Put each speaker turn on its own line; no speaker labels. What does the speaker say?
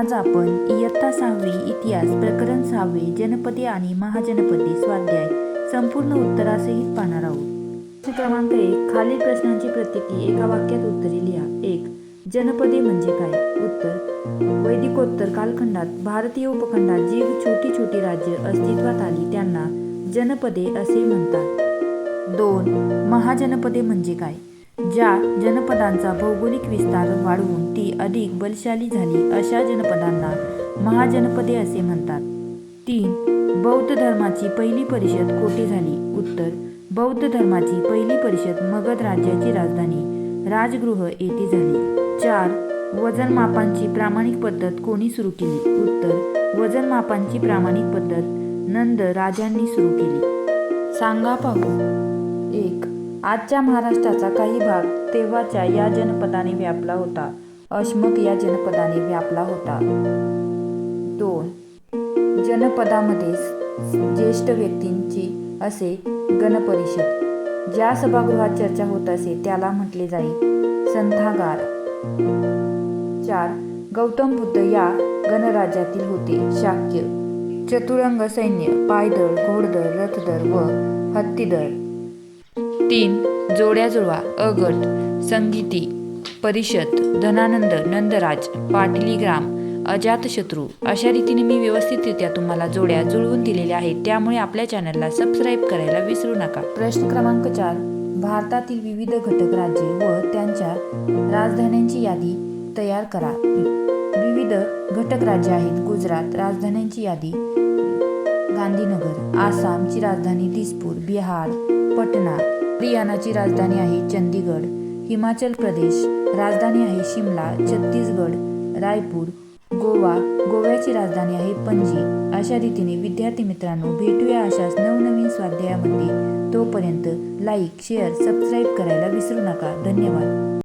आज आपण इयत्ता सहावी इतिहास प्रकरण सहावे जनपदे आणि महाजनपदे स्वाध्याय संपूर्ण उत्तरासहित पाहणार आहोत. प्रश्न क्रमांक एक खालील प्रश्नांची प्रत्येकी एका वाक्यात उत्तरे लिहा. एक जनपदे म्हणजे काय? उत्तर वैदिकोत्तर कालखंडात भारतीय उपखंडात जी छोटी छोटी राज्य अस्तित्वात आली त्यांना जनपदे असे म्हणतात. दोन महाजनपदे म्हणजे काय? ज्या जनपदांचा भौगोलिक विस्तार वाढवून ती अधिक बलशाली झाली अशा जनपदांना महाजनपदे असे म्हणतात. तीन बौद्ध धर्माची पहिली परिषद कोठे झाली? उत्तर बौद्ध धर्माची पहिली परिषद मगध राज्याची राजधानी राजगृह येथे झाली. चार वजनमापांची प्रामाणिक पद्धत कोणी सुरू केली? उत्तर वजनमापांची प्रामाणिक पद्धत नंद राजांनी सुरू केली. सांगा पाहू. एक आजच्या महाराष्ट्राचा काही भाग तेव्हाच्या या जनपदाने व्यापला होता. अश्मक या जनपदाने व्यापला होता. दोन. जनपदामध्ये ज्येष्ठ व्यक्तींची असे गणपरिषद. ज्या सभागृहात चर्चा होत असे त्याला म्हटले जाई. संथागार. चार. गौतम बुद्ध या गणराज्यातील होते. शाक्य. चतुरंग सैन्य पायदळ घोडदळ रथदळ व हत्तीदळ. तीन जोड्या जुळवा अगट संगीती परिषद धनानंद नंदराज पाटली ग्राम अजातशत्रू अशा रीतीने मी व्यवस्थितरित्या तुम्हाला जोड्या जुळवून दिलेल्या आहेत. त्यामुळे आपल्या चॅनलला सबस्क्राईब करायला विसरू नका. प्रश्न क्रमांक चार भारतातील विविध घटक राज्ये व त्यांच्या राजधान्यांची यादी तयार करा. विविध घटक राज्य आहेत. गुजरात राजधान्यांची यादी गांधीनगर आसामची राजधानी दिसपूर बिहार पटना हरियाणाची राजधानी आहे चंदीगड हिमाचल प्रदेश राजधानी आहे शिमला छत्तीसगड रायपूर गोवा गोव्याची राजधानी आहे पणजी. अशा रीतीने विद्यार्थी मित्रांनो भेटूया अशाच नवनवीन स्वाध्यायामध्ये. तोपर्यंत लाईक शेअर सबस्क्राईब करायला विसरू नका. धन्यवाद.